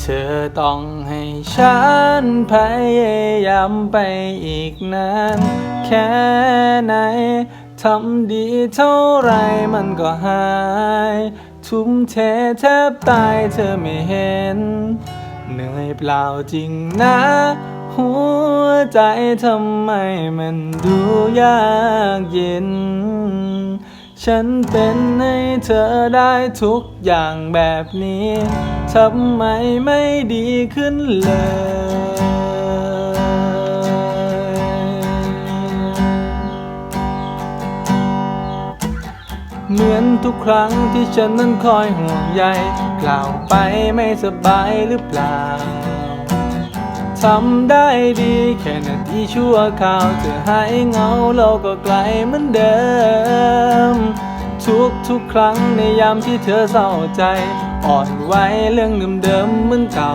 เธอต้องให้ฉันพยายามไปอีกนานแค่ไหนทำดีเท่าไรมันก็หาย ทุ่มเทแทบตายเธอไม่เห็น เหนื่อยเปล่าจริงนะ หัวใจทำไมมันดูยากเย็น ฉันเป็นให้เธอได้ทุกอย่างแบบนี้ทำไมไม่ดีขึ้นเลย เหมือนทุกครั้งที่ฉันนั้นคอยห่วงใยกล่าวไปไม่สบายหรือเปล่าทำได้ดีแค่นาทีชั่วคราวเธอหายเหงาเราก็ไกลเหมือนเดิม ทุกทุกครั้งในยามที่เธอเศร้าใจ อ่อนไหวเรื่องเดิมๆเหมือนเก่า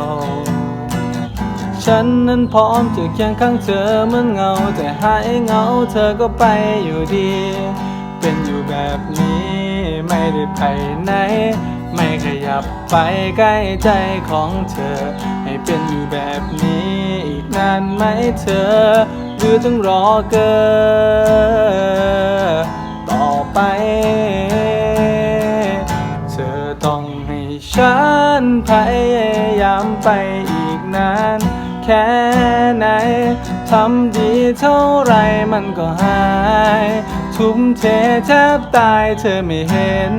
ฉันนั้นพร้อมจะเคียงข้างเธอเหมือนเงา แต่หายเงาเธอก็ไปอยู่ดี เป็นอยู่แบบนี้ไม่ได้ไปไหน ไม่ขยับไปใกล้ใจของเธอ ให้เป็นอยู่แบบนี้อีกนานไหมเธอ หรือต้องรอเกินต่อ ไป เธอต้องให้ฉันพยายามไปอีกนานแค่ไหนทำดีเท่าไรมันก็หาย ทุ่มเทแทบตายเธอไม่เห็น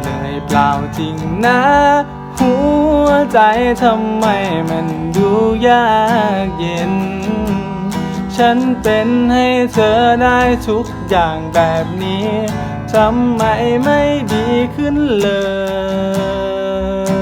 เหนื่อยเปล่าจริงนะ หัวใจทำไมมันดูยากเย็น ฉันเป็นให้เธอได้ทุกอย่างแบบนี้ ทำไมไม่ดีขึ้นเลย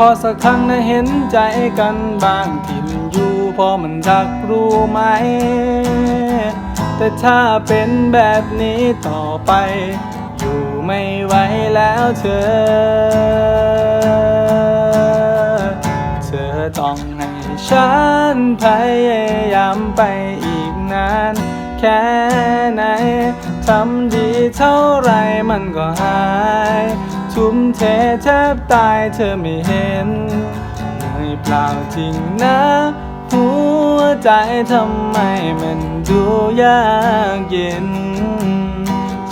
ขอสักครั้งนะเห็นใจกันบ้างทิมอยู่พอมันรักรู้ไหม แต่ถ้าเป็นแบบนี้ต่อไป อยู่ไม่ไหวแล้วเธอ เธอต้องให้ฉันพยายามไปอีกนานแค่ไหน ทำดีเท่าไรมันก็หาย ทุ่มเทแทบตายเธอไม่เห็นเหนื่อยเปล่าจริงนะหัวใจทำไมมันดูยากเย็น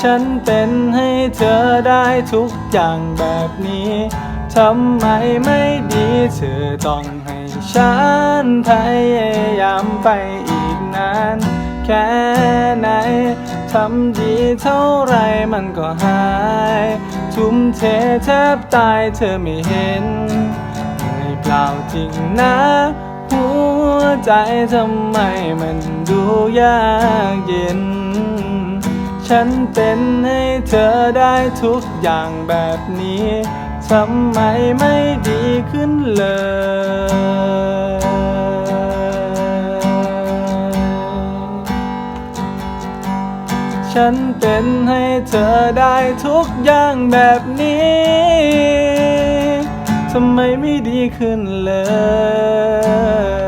ฉันเป็นให้เธอได้ทุกอย่างแบบนี้ทำไมไม่ดีเธอต้องให้ฉันพยายามไปอีกนานแค่ไหนทำดีเท่าไรมันก็หาย ทุ่มเทแทบตายเธอไม่เห็นเหนื่อยเปล่าจริงนะ หัวใจทำไมมันดูยากเย็น ฉันเป็นให้เธอได้ทุกอย่างแบบนี้ ทำไมไม่ดีขึ้นเลย ฉันเป็นให้เธอได้ทุกอย่างแบบนี้ ทำไมไม่ดีขึ้นเลย